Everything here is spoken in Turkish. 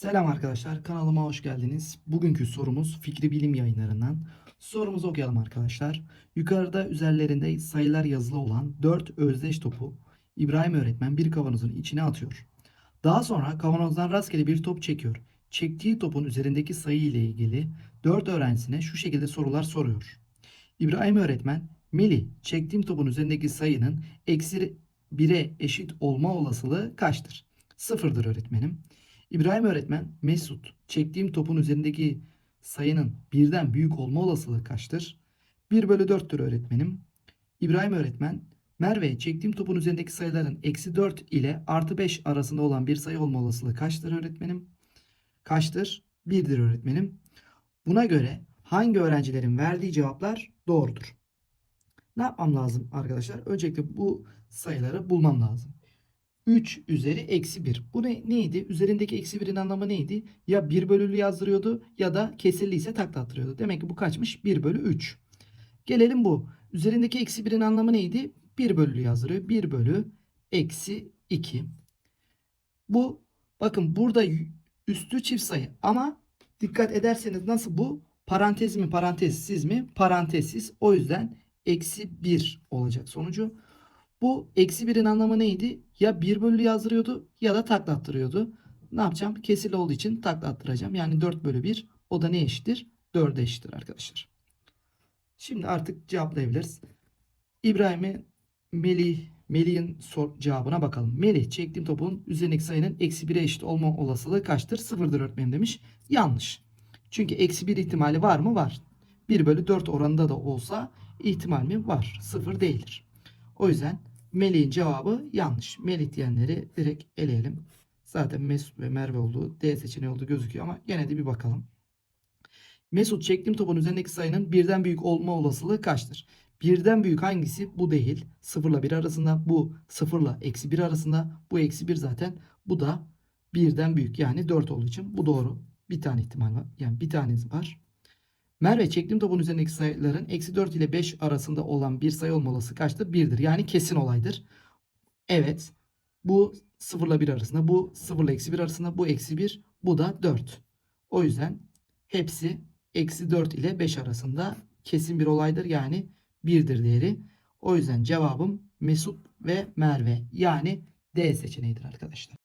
Selam arkadaşlar, kanalıma hoş geldiniz. Bugünkü sorumuz Fikri Bilim yayınlarından. Sorumuzu okuyalım arkadaşlar. Yukarıda üzerlerinde sayılar yazılı olan 4 özdeş topu İbrahim öğretmen bir kavanozun içine atıyor. Daha sonra kavanozdan rastgele bir top çekiyor. Çektiği topun üzerindeki sayı ile ilgili 4 öğrencisine şu şekilde sorular soruyor. İbrahim öğretmen, Melih, çektiğim topun üzerindeki sayının eksi 1'e eşit olma olasılığı kaçtır? Sıfırdır öğretmenim. İbrahim öğretmen, Mesut, çektiğim topun üzerindeki sayının birden büyük olma olasılığı kaçtır? 1 bölü 4'tür öğretmenim. İbrahim öğretmen, Merve, çektiğim topun üzerindeki sayıların eksi 4 ile artı 5 arasında olan bir sayı olma olasılığı kaçtır öğretmenim? Kaçtır? 1'dir öğretmenim. Buna göre hangi öğrencilerin verdiği cevaplar doğrudur? Ne yapmam lazım arkadaşlar? Öncelikle bu sayıları bulmam lazım. 3 üzeri eksi 1. Bu ne, neydi? Üzerindeki eksi 1'in anlamı neydi? Ya 1 bölülü yazdırıyordu ya da kesirliyse takla attırıyordu. Demek ki bu kaçmış? 1 bölü 3. Gelelim bu. Üzerindeki eksi 1'in anlamı neydi? 1 bölülü yazdırıyor. 1 bölü eksi 2. Bu bakın burada üstü çift sayı ama dikkat ederseniz nasıl bu? Parantez mi parantezsiz mi? Parantezsiz. O yüzden eksi 1 olacak sonucu. Bu eksi 1'in anlamı neydi? Ya 1 bölü yazdırıyordu ya da takla attırıyordu. Ne yapacağım? Kesirli olduğu için takla attıracağım. Yani 4 bölü 1 o da ne eşittir? 4'e eşittir arkadaşlar. Şimdi artık cevaplayabiliriz. İbrahim'e Melih, Melih'in sor cevabına bakalım. Melih çektiğim topun üzerindeki sayının eksi 1'e eşit olma olasılığı kaçtır? Sıfırdır öğretmenim demiş. Yanlış. Çünkü eksi 1 ihtimali var mı? Var. 1 bölü 4 oranında da olsa ihtimal mi? Var. Sıfır değildir. O yüzden Melih'in cevabı yanlış. Melih diyenleri direkt eleyelim. Zaten Mesut ve Merve olduğu D seçeneği olduğu gözüküyor ama gene de bir bakalım. Mesut çektiğim topun üzerindeki sayının birden büyük olma olasılığı kaçtır? Birden büyük hangisi? Bu değil. 0 ile 1 arasında. Bu 0 ile eksi 1 arasında. Bu eksi 1 zaten. Bu da birden büyük. Yani 4 olduğu için bu doğru. Bir tane ihtimal var. Yani bir tanesi var. Merve çektiğim topun üzerindeki sayıların eksi 4 ile 5 arasında olan bir sayı olma olasılığı kaçtır? 1'dir. Yani kesin olaydır. Evet. Bu 0 ile 1 arasında. Bu 0 ile eksi 1 arasında. Bu eksi 1. Bu da 4. O yüzden hepsi eksi 4 ile 5 arasında kesin bir olaydır. Yani 1'dir değeri. O yüzden cevabım Mesut ve Merve. Yani D seçeneğidir arkadaşlar.